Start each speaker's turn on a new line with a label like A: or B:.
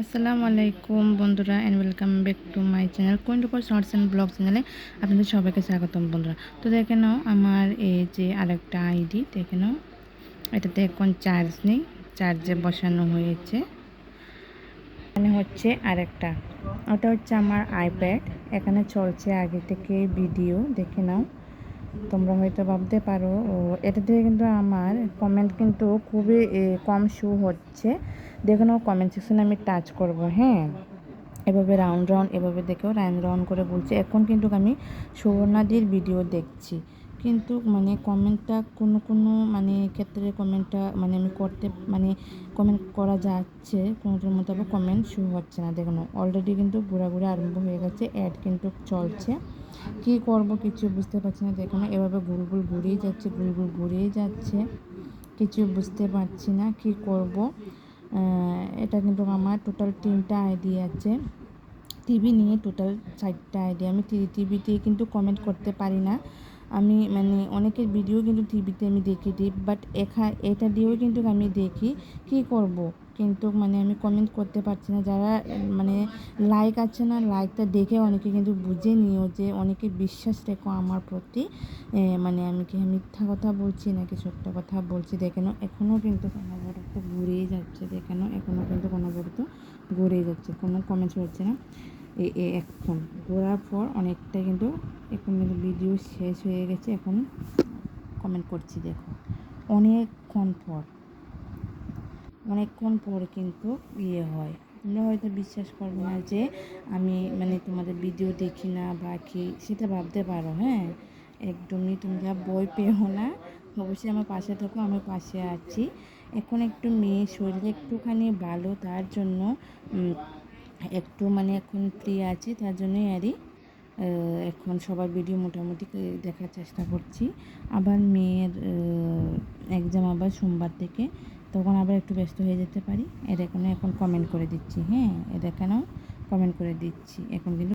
A: আসসালামু আলাইকুম বন্ধুরা and welcome back to my channel কোয়েন্টি for shorts and blog চ্যানেলে আপনাদের সবাইকে স্বাগতম বন্ধুরা। তো দেখে নাও আমার এই যে আরেকটা আইডি দেখে নাও। এটাতে এখন চার্জ নেই চার্জে বসানো হয়েছে। এখানে হচ্ছে আরেকটা। ওটা হচ্ছে আমার আইপ্যাড এখানে চলছে আগে থেকে ভিডিও দেখে নাও। তোমরা হয়তো ভাবতে পারো, ও, এটা থেকে কিন্তু আমার কমেন্ট কিন্তু খুবই কম শো হচ্ছে। দেখুন ও কমেন্ট সেকশনে আমি টাচ করব হ্যাঁ? এভাবে রাউন্ড রাউন্ড এভাবে দেখেও রাউন্ড রাউন্ড করে বলছে। এখন কিন্তু আমি সুবর্ণাদির ভিডিও দেখছি। কিন্তু মানে কমেন্টটা কোনো কোনো মানে ক্ষেত্রে কমেন্টটা মানে আমি করতে মানে কমেন্ট করা যাচ্ছে কোনোটার মধ্যে আবার কমেন্ট শো হচ্ছে না। দেখুন অলরেডি কিন্তু ঘোরাঘুরি আরম্ভ হয়ে গেছে অ্যাড কিন্তু চলছে। কি করব কিছু বুঝতে পারছি না। দেখুন, এভাবে গুল গুল ঘুরেই যাচ্ছে গুল গুল ঘুরেই যাচ্ছে। কিছু বুঝতে পারছি না কি করব। এটা কিন্তু আমার টোটাল তিনটা আইডি আছে। টিভি নিয়ে টোটাল চারটা আইডি আমি টিভিতে কিন্তু কমেন্ট করতে পারি না। আমি মানে অনেকের ভিডিও কিন্তু টিভিতে আমি দেখি দিই বাট এখা, এটা দিয়েও কিন্তু আমি দেখি কি করব? কিন্তু মানে আমি কমেন্ট করতে পারছি না। যারা মানে লাইক আছে না লাইকটা দেখে অনেকে কিন্তু বুঝে নিও যে অনেকে বিশ্বাস রেখো আমার প্রতি। মানে আমি কি মিথ্যা কথা বলছি নাকি সত্য কথা বলছি? দেখেন এখনও কিন্তু অনবরত ঘুরেই যাচ্ছে। দেখেন এখনও কিন্তু অনবরত ঘুরেই যাচ্ছে। কোনো কমেন্টস হচ্ছে না। এখন ঘোরার পর অনেকটা কিন্তু এখন ভিডিও শেষ হয়ে গেছে, এখন কমেন্ট করছি, দেখো। অনেকক্ষণ পর অনেকক্ষণ পর কিন্তু ইয়ে হয়। তোমরা হয়তো বিশ্বাস করবে না যে আমি মানে তোমাদের ভিডিও দেখি না বা কি, সেটা ভাবতে পারো হ্যাঁ? একদমই তোমরা বই পেও না, অবশ্যই আমার পাশে থাকো, আমি পাশে আছি। এখন একটু মেয়ের শরীর একটুখানি ভালো, তার জন্য একটু মানে এখন ফ্রি আছি, তার জন্যই আরই এখন সবার ভিডিও মোটামুটি দেখার চেষ্টা করছি। আবার মেয়ের এক্সাম আবার সোমবার থেকে। তখন আবার একটু ব্যস্ত হয়ে যেতে পারি। এটা এখানে এখন কমেন্ট করে দিচ্ছি হ্যাঁ? এটা কেন কমেন্ট করে দিচ্ছি। এখন কিন্তু